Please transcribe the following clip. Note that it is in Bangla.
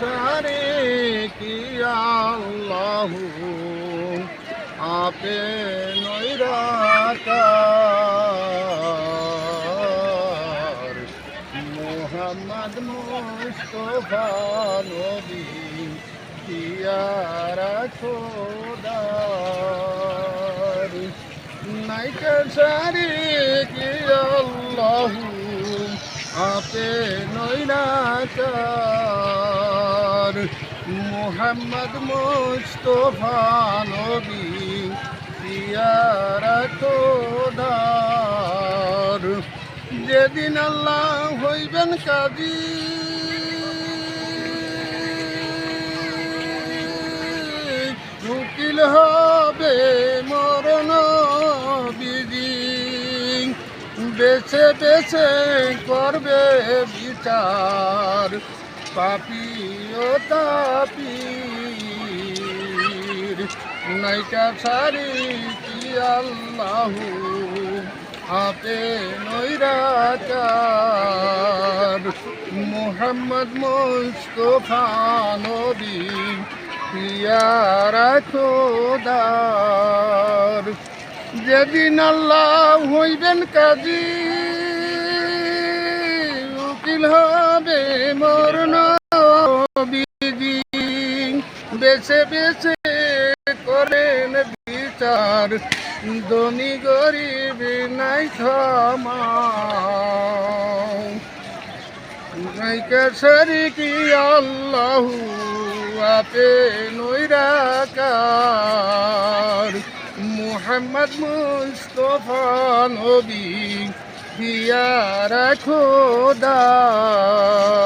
সারে কি আল্লাহ? আপে নৈরাকার। মোহাম্মদ মুস্তফা নবী, পিয়ারা খোদার। নাইকা সারে কি আল্লাহ? আপে নৈরাকার। মোহাম্মদ মুস্তফা পিয়ারা খোদার যেদিন আল্লাহ হইবেন কাজী। উকিল হবে মরণ বিধি। বেছে বেছে করবে বিচার। পাপি ও তাপি নাইকা সারি কি আল্লাহ? আপে নৈরাকার মোহাম্মদ মুস্তফা নবী, পিয়ারা খোদার। যেদিন আল্লাহ হইবেন কাজী, উকিল হবে বেছে বেছে করেন বিচার। ধনী গরিব নাই ক্ষমা নাইকা শরিকি আল্লাহ আপে নৈরাকার। মোহাম্মদ মুস্তফা নবী দিয়া রাখো দার